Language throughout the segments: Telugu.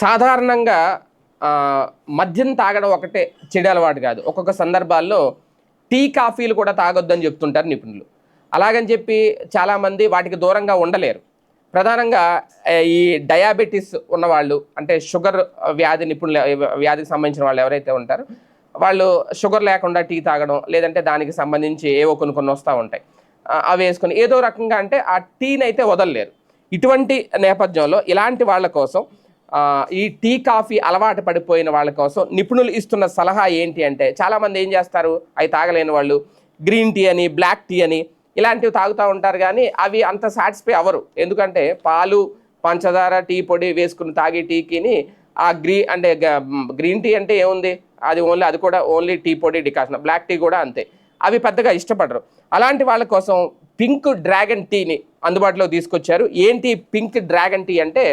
సాధారణంగా మద్యం తాగడం ఒకటే చెడు అలవాటు కాదు. ఒక్కొక్క సందర్భాల్లో టీ కాఫీలు కూడా తాగొద్దని చెప్తుంటారు నిపుణులు. అలాగని చెప్పి చాలామంది వాటికి దూరంగా ఉండలేరు. ప్రధానంగా ఈ డయాబెటీస్ ఉన్నవాళ్ళు అంటే షుగర్ వ్యాధి నిపుణులు వ్యాధికి సంబంధించిన వాళ్ళు ఎవరైతే ఉంటారో వాళ్ళు షుగర్ లేకుండా టీ తాగడం లేదంటే దానికి సంబంధించి ఏవో కొన్ని కొన్ని వస్తూ ఉంటాయి. అవి వేసుకొని ఏదో రకంగా అంటే ఆ టీని అయితే వదలలేరు. ఇటువంటి నేపథ్యంలో ఇలాంటి వాళ్ళ కోసం ఈ టీ కాఫీ అలవాటు పడిపోయిన వాళ్ళ కోసం నిపుణులు ఇస్తున్న సలహా ఏంటి అంటే చాలామంది ఏం చేస్తారు? అవి తాగలేని వాళ్ళు. గ్రీన్ టీ అని బ్లాక్ టీ అని ఇలాంటివి తాగుతూ ఉంటారు కానీ అవి అంత సాటిస్ఫై అవ్వరు. ఎందుకంటే పాలు పంచదార టీ పొడి వేసుకుని తాగే టీకిని ఆ గ్రీ అంటే గ్రీన్ టీ అంటే ఏముంది? అది ఓన్లీ అది కూడా ఓన్లీ టీ పొడి డికాషన్. బ్లాక్ టీ కూడా అంతే. అవి పెద్దగా ఇష్టపడరు. అలాంటి వాళ్ళ కోసం పింక్ డ్రాగన్ టీని అందుబాటులో తీసుకొచ్చారు. ఏంటి పింక్ డ్రాగన్ టీ అంటే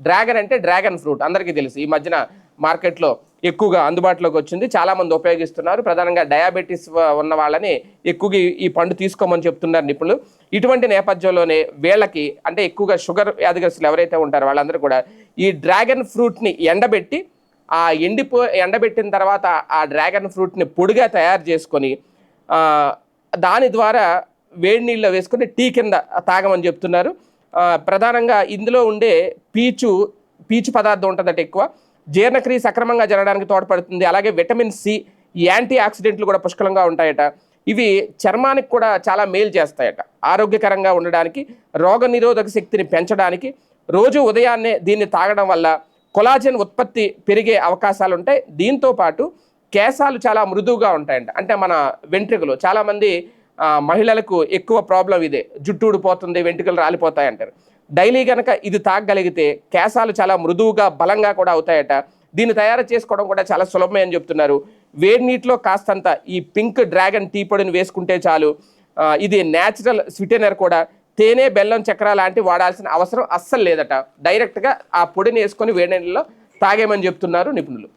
డ్రాగన్ అంటే డ్రాగన్ ఫ్రూట్ అందరికీ తెలుసు. ఈ మధ్యన మార్కెట్లో ఎక్కువగా అందుబాటులోకి వచ్చింది. చాలామంది ఉపయోగిస్తున్నారు. ప్రధానంగా డయాబెటీస్ ఉన్న వాళ్ళని ఎక్కువగా ఈ- పండు తీసుకోమని చెప్తున్నారు నిపుణులు. ఇటువంటి నేపథ్యంలోనే వీళ్ళకి అంటే ఎక్కువగా షుగర్ వ్యాధిగ్రస్తులు ఎవరైతే ఉంటారో వాళ్ళందరూ కూడా ఈ డ్రాగన్ ఫ్రూట్ని ఎండబెట్టి ఆ ఎండిపో ఎండబెట్టిన తర్వాత ఆ డ్రాగన్ ఫ్రూట్ని పొడిగా తయారు చేసుకొని దాని ద్వారా వేడి నీళ్ళలో వేసుకొని టీ కింద తాగమని చెప్తున్నారు. ప్రధానంగా ఇందులో ఉండే పీచు పీచు పదార్థం ఉంటుందట ఎక్కువ. జీర్ణక్రియ సక్రమంగా జరగడానికి తోడ్పడుతుంది. అలాగే విటమిన్ సి యాంటీ ఆక్సిడెంట్లు కూడా పుష్కలంగా ఉంటాయట. ఇవి చర్మానికి కూడా చాలా మేలు చేస్తాయట. ఆరోగ్యకరంగా ఉండడానికి రోగ నిరోధక శక్తిని పెంచడానికి రోజు ఉదయాన్నే దీన్ని తాగడం వల్ల కొలాజన్ ఉత్పత్తి పెరిగే అవకాశాలు ఉంటాయి. దీంతో పాటు కేశాలు చాలా మృదువుగా ఉంటాయంట. అంటే మన వెంట్రుకలు. చాలామంది మహిళలకు ఎక్కువ ప్రాబ్లం ఇదే. జుట్టు ఊడిపోతుంది వెంట్రుకలు రాలిపోతాయి అంటారు. డైలీ కనుక ఇది తాగగలిగితే కేశాలు చాలా మృదువుగా బలంగా కూడా అవుతాయట. దీన్ని తయారు చేసుకోవడం కూడా చాలా సులభమే అని చెప్తున్నారు. వేడి నీటిలో కాస్తంత ఈ పింక్ డ్రాగన్ టీ పొడిని వేసుకుంటే చాలు. ఇది న్యాచురల్ స్విటెనర్ కూడా తేనె బెల్లం చక్ర లాంటి వాడాల్సిన అవసరం అస్సలు లేదట. డైరెక్ట్గా ఆ పొడిని వేసుకొని వేడి నీళ్ళలో తాగేమని చెప్తున్నారు నిపుణులు.